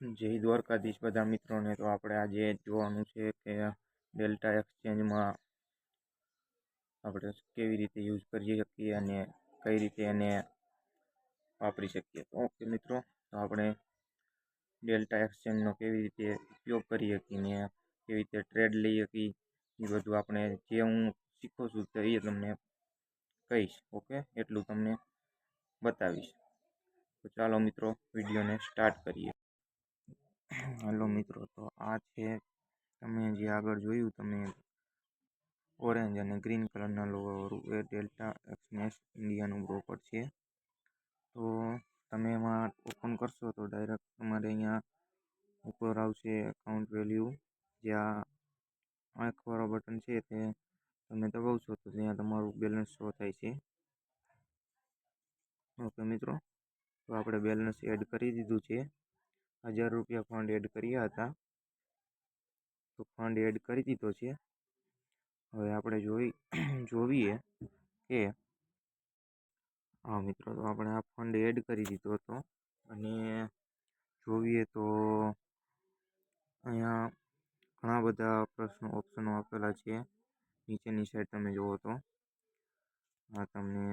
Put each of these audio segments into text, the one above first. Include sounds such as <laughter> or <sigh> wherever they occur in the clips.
જય દ્વારકાધીશ બધા મિત્રોને, તો આપણે આજે જોવાનું છે કે ડેલ્ટા એક્સચેન્જમાં આપણે કેવી રીતે યુઝ કરી શકીએ અને કઈ રીતે એને વાપરી શકીએ. તો ઓકે મિત્રો, તો આપણે ડેલ્ટા એક્સચેન્જનો કેવી રીતે ઉપયોગ કરી શકીએ ને કેવી રીતે ટ્રેડ લઈ શકીએ, એ બધું આપણે જે હું શીખું છું તો એ તમને કહીશ. ઓકે, એટલું તમને બતાવીશ. તો ચાલો મિત્રો, વિડીયોને સ્ટાર્ટ કરીએ. આ છે. તમે જે આગળ જોયું, તમે ઓરેન્જ અને ગ્રીન કલરના લોગોવાળું એ ડેલ્ટા એક્સનેસ ઇન્ડિયાનું બ્રોકર છે. તો તમે એમાં ઓપન કરશો તો ડાયરેક્ટ તમારે અહીંયા ઉપર આવશે એકાઉન્ટ વેલ્યુ. જે આ આંખવાળો બટન છે તે તમે દબાવશો તો ત્યાં તમારું બેલેન્સ શો થાય છે. ઓકે મિત્રો, તો આપણે બેલેન્સ એડ કરી દીધું છે. હજાર રૂપિયા ફંડ એડ કર્યા હતા. તો ફંડ એડ કરી દીધો છે. હવે આપણે જોઈ <clears throat> જોઈએ કે, હા મિત્રો, તો આપણે આ ફંડ એડ કરી દીધો હતો. અને જોઈએ તો અહીંયા ઘણા બધા પ્રશ્નો ઓપ્શનો આપેલા છે. નીચેની સાઈડ તમે જુઓ તો, આ તમને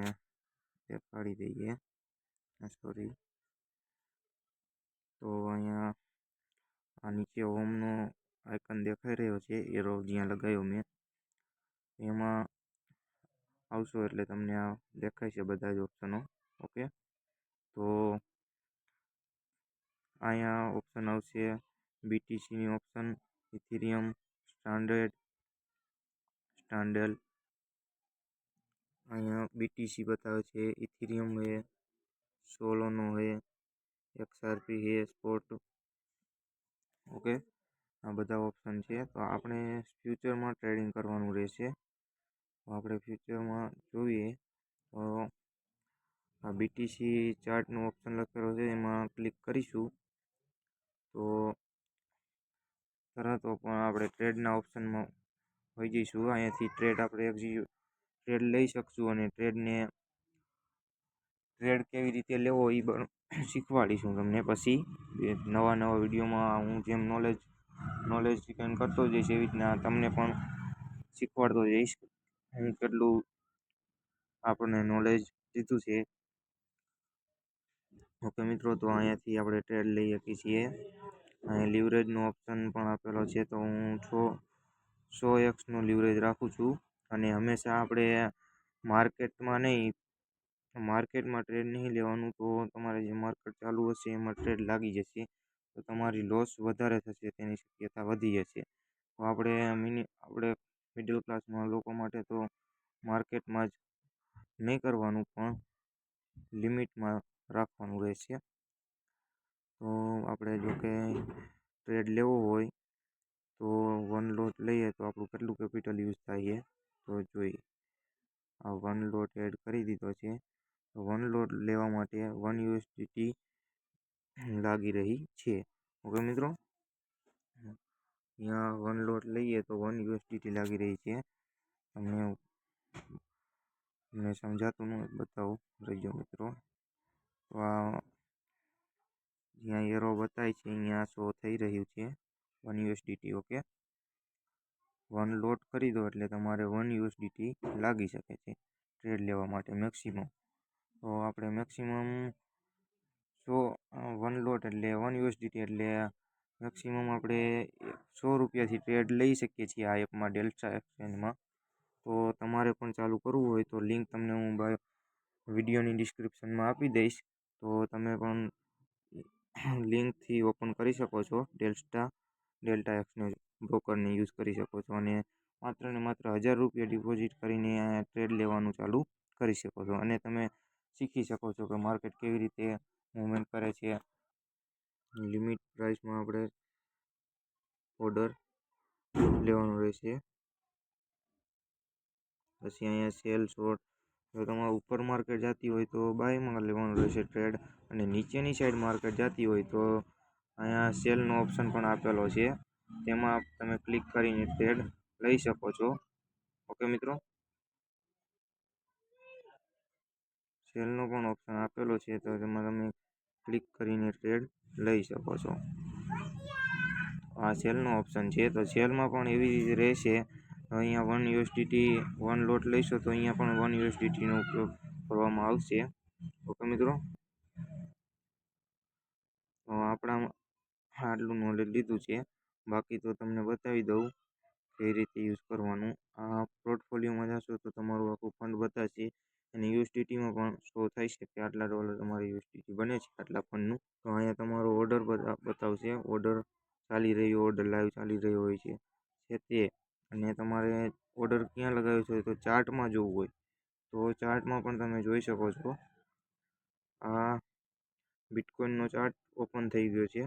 દેખાડી દઈએ. સોરી તો અહીંયા આ નીચે હોમનો આઇકન દેખાઈ રહ્યો છે એરો જ્યાં લગાવ્યો મેં. એમાં આવશો એટલે તમને આ દેખાય છે બધા જ ઓપ્શનો ઓકે તો અહીંયા ઓપ્શન આવશે બીટીસીની ઓપ્શન ઇથિરિયમ સ્ટાન્ડર્ડ સ્ટાન્ડર્ડ અહીંયા બીટીસી બતાવે છે ઇથિરિયમ હે સોલોનો હે એક્સઆરપી હે સ્પોર્ટ ઓકે આ બધા ઓપ્શન છે. તો આપણે ફ્યુચરમાં ટ્રેડિંગ કરવાનું રહેશે. તો આપણે ફ્યુચરમાં જોઈએ તો આ બીટીસી ચાર્ટનો ઓપ્શન લખેલો છે, એમાં ક્લિક કરીશું. તો તરત પણ આપણે ટ્રેડના ઓપ્શનમાં હોઈ જઈશું. અહીંયાથી ટ્રેડ આપણે એક્ઝિક્યુટ ટ્રેડ લઈ શકશું અને ટ્રેડને ટ્રેડ કેવી રીતે લેવો એ પણ શીખવાડીશું તમને પછી. નવા નવા વિડીયોમાં હું જેમ નોલેજ નોલેજ ગેન કરતો જઈશ એવી રીતના તમને પણ શીખવાડતો જઈશ હું કેટલું આપણને નોલેજ લીધું છે. ઓકે મિત્રો, તો અહીંયાથી આપણે ટ્રેડ લઈ શકીએ છીએ. અહીં લિવરેજનો ઓપ્શન પણ આપેલો છે, તો હું છો સો એક્સનો લિવરેજ રાખું છું. અને હંમેશા આપણે માર્કેટમાં નહીં, માર્કેટમાં ટ્રેડ નહીં લેવાનું તો તમારે જે માર્કેટ ચાલુ હશે એમાં ટ્રેડ લાગી જશે. તો તમારી લોસ વધારે થશે, તેની શક્યતા વધી જશે. તો આપણે મિનિ આપણે મિડલ ક્લાસમાં લોકો માટે તો માર્કેટમાં જ નહીં કરવાનું, પણ લિમિટમાં રાખવાનું રહેશે. તો આપણે જો કે ટ્રેડ લેવો હોય, તો વન લોટ લઈએ તો આપણું કેટલું કેપિટલ યુઝ થાય તો જોઈએ. આ વન લોટ એડ કરી દીધો છે. વન લોટ લેવા માટે વન યુએસડીટી લાગી રહી છે. ઓકે મિત્રો? અહીંયા વન લોટ લઈએ તો વન યુએસડીટી લાગી રહી છે. તમને તમને સમજાતું ન બતાવું. રહીજો મિત્રો. તો આ જ્યાં એરો બતાય છે, અહીંયા શો થઈ રહ્યું છે. One USDT, okay? One lot કરી દો એટલે તમારે વન યુએસડીટી લાગી શકે છે. ટ્રેડ લેવા માટે મેક્સિમમ. તો આપણે મેક્સિમમ સો વન લોટ એટલે વન યુએસડીટી એટલે મેક્સિમમ આપણે સો રૂપિયાથી ટ્રેડ લઈ શકીએ છીએ આ એપમાં ડેલ્ટા એક્સચેન્જમાં તો તમારે પણ ચાલુ કરવું હોય તો લિંક તમને હું બાય વિડીયોની ડિસ્ક્રિપ્શનમાં આપી દઈશ. તો તમે પણ લિંકથી ઓપન કરી શકો છો ડેલ્ટા ડેલ્ટા એક્સને બ્રોકરને યુઝ કરી શકો છો અને માત્ર ને માત્ર હજાર રૂપિયા ડિપોઝિટ કરીને ટ્રેડ લેવાનું ચાલુ કરી શકો છો. અને તમે શીખી શકો છો કે માર્કેટ કેવી રીતે મૂવમેન્ટ કરે છે. લિમિટ પ્રાઇસમાં આપણે ઓર્ડર લેવાનો રહેશે. પછી અહીંયા સેલ શોર્ટ જો તમારે ઉપર માર્કેટ જતી હોય તો બાયમાં લેવાનું રહેશે ટ્રેડ અને નીચેની સાઈડ માર્કેટ જતી હોય તો અહીંયા સેલનો ઓપ્શન પણ આપેલો છે. તેમાં તમે ક્લિક કરીને ટ્રેડ લઈ શકો છો. ઓકે મિત્રો? સેલનો પણ ઓપ્શન આપેલો છે તો તેમાં તમે ક્લિક કરીને ટ્રેડ લઈ શકો છો. આ સેલનો ઓપ્શન છે. તો સેલમાં પણ એવી રીતે રહેશે. અહીંયા વન યુએસડીટી, વન લોટ લઈશો તો અહીંયા પણ વન યુએસડીટીનો ઉપયોગ કરવામાં આવશે. ઓકે મિત્રો? આપણા આટલું નોલેજ લીધું છે. બાકી તો તમને બતાવી દઉં કઈ રીતે યુઝ કરવાનું. આ પોર્ટફોલિયોમાં જશો તો તમારું આખું ફંડ બતાવશે અને યુએસડીટીમાં પણ શો થાય છે કે આટલા ડોલર તમારે યુએસડીટી બને છે, આટલા ફંડનું. તો અહીંયા તમારો ઓર્ડર બતાવશે. ઓર્ડર ચાલી રહ્યો ઓર્ડર લાઈવ ચાલી રહ્યો હોય છે છે તે. અને તમારે ઓર્ડર ક્યાં લગાવ્યો છે તો ચાર્ટમાં જોવું હોય. તો ચાર્ટમાં પણ તમે જોઈ શકો છો. આ બિટકોઇનનો ચાર્ટ ઓપન થઈ ગયો છે.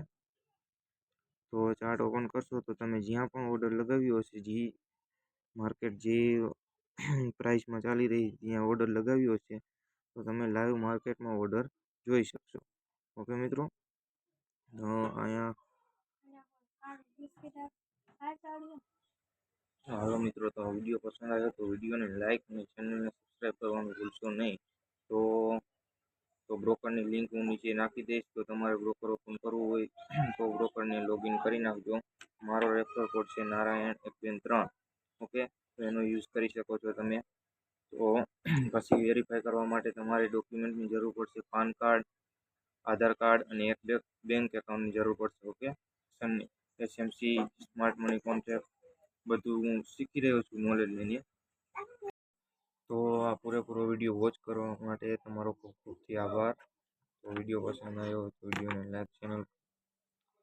તો ચાર્ટ ઓપન કરશો તો તમે જ્યાં પણ ઓર્ડર લગાવ્યો હશે, જે માર્કેટ જે પ્રાઇસમાં ચાલી રહી ત્યાં ઓર્ડર લગાવ્યો છે. તો તમે લાઈવ માર્કેટમાં ઓર્ડર જોઈ શકશો. ઓકે મિત્રો? અહીંયા હાલો મિત્રો, તો વીડિયો પસંદ આવ્યો તો વિડીયોને લાઇક અને ચેનલને સબસ્ક્રાઈબ કરવાનું ભૂલશો નહીં. તો તો બ્રોકરની લિંક હું નીચે નાખી દઈશ. તો તમારે બ્રોકર ઓપન કરવું હોય, તો બ્રોકરને લોગિન કરી નાખજો. મારો રેફર કોડ છે નારાયણ એક બેન ત્રણ. ઓકે? તો એનો યુઝ કરી શકો છો તમે. તો <clears throat> પછી વેરીફાઈ કરવા માટે તમારે ડોક્યુમેન્ટની જરૂર પડશે પાન કાર્ડ, આધાર કાર્ડ અને એક બેંક એકાઉન્ટની જરૂર પડશે, okay? SMC smart money contact બધું હું શીખી રહ્યો છું નોલેજ લઈને. તો આ પૂરેપૂરો વીડિયો વોચ કરવા માટે તમારો ખૂબ ખૂબથી આભાર. તો વીડિયો પસંદ આવ્યો તો વિડીયોને લાઈક ચેનલ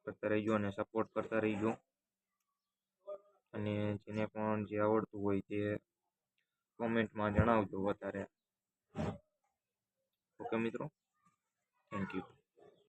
કરતા રહીજો અને સપોર્ટ કરતા રહીજો. અને જેને પણ જે આવડતું હોય તે કોમેન્ટમાં જણાવજો વધારે. ઓકે મિત્રો? Thank you